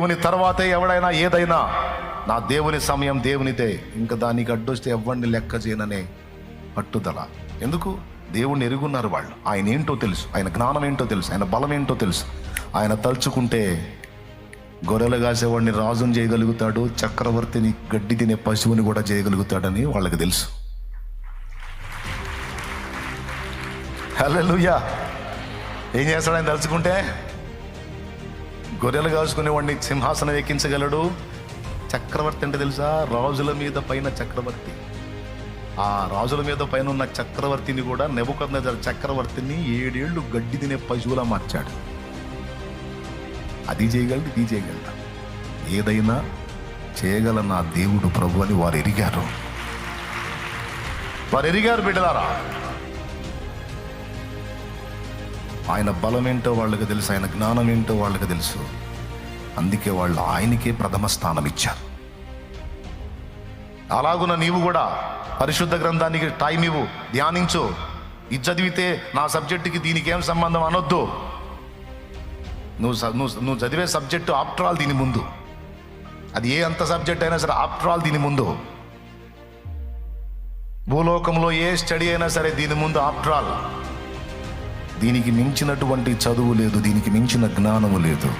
దేవుని తర్వాతే ఎవడైనా ఏదైనా. నా దేవుని సమయం దేవునిదే. ఇంకా దానికి అడ్డొస్తే ఎవరిని లెక్క చేయననే పట్టుదల. ఎందుకు? దేవుణ్ణి ఎరుగున్నారు వాళ్ళు. ఆయన ఏంటో తెలుసు. ఆయన జ్ఞానం ఏంటో తెలుసు. ఆయన బలం ఏంటో తెలుసు. ఆయన తలుచుకుంటే గొర్రెలు కాసేవాడిని రాజుని చేయగలుగుతాడు చక్రవర్తిని గడ్డి తినే పశువుని కూడా చేయగలుగుతాడని వాళ్ళకి తెలుసు. హల్లెలూయా. ఏం చేస్తాడు ఆయన తలుచుకుంటే? గొర్రెలు కాసుకునేవాడిని సింహాసనం ఎక్కించగలడు? చక్రవర్తి అంటే తెలుసా? రాజుల మీద పైన చక్రవర్తి. ఆ రాజుల మీద పైన ఉన్న చక్రవర్తిని కూడా నెబుకద్నెజర్ చక్రవర్తిని ఏడేళ్ళు గడ్డి తినే పశువులా మార్చాడు. అది చేయగలడు ఇది చేయగలడు. ఏదైనా చేయగల నా దేవుడు ప్రభు అని వారు ఎరిగారు. వారు ఎరిగారు బిడ్డలారా? ఆయన బలం ఏంటో వాళ్ళకి తెలుసు ఆయన జ్ఞానం ఏంటో వాళ్ళకి తెలుసు. అందుకే వాళ్ళు ఆయనకే ప్రథమ స్థానం ఇచ్చారు. అలాగున నీవు కూడా పరిశుద్ధ గ్రంథానికి టైం ఇవ్వు ధ్యానించు. ఇది చదివితే నా సబ్జెక్టుకి దీనికి ఏం సంబంధం అనొద్దు. నువ్వు నువ్వు నువ్వు చదివే సబ్జెక్టు ఆఫ్టర్ ఆల్ దీని ముందు. అది ఏ అంత సబ్జెక్ట్ అయినా సరే ఆఫ్టర్ ఆల్ దీని ముందు. భూలోకంలో ఏ స్టడీ అయినా సరే దీని ముందు ఆఫ్టర్ ఆల్. దీనికి మించినటువంటి చదువు లేదు దీనికి మించిన జ్ఞానము లేదు.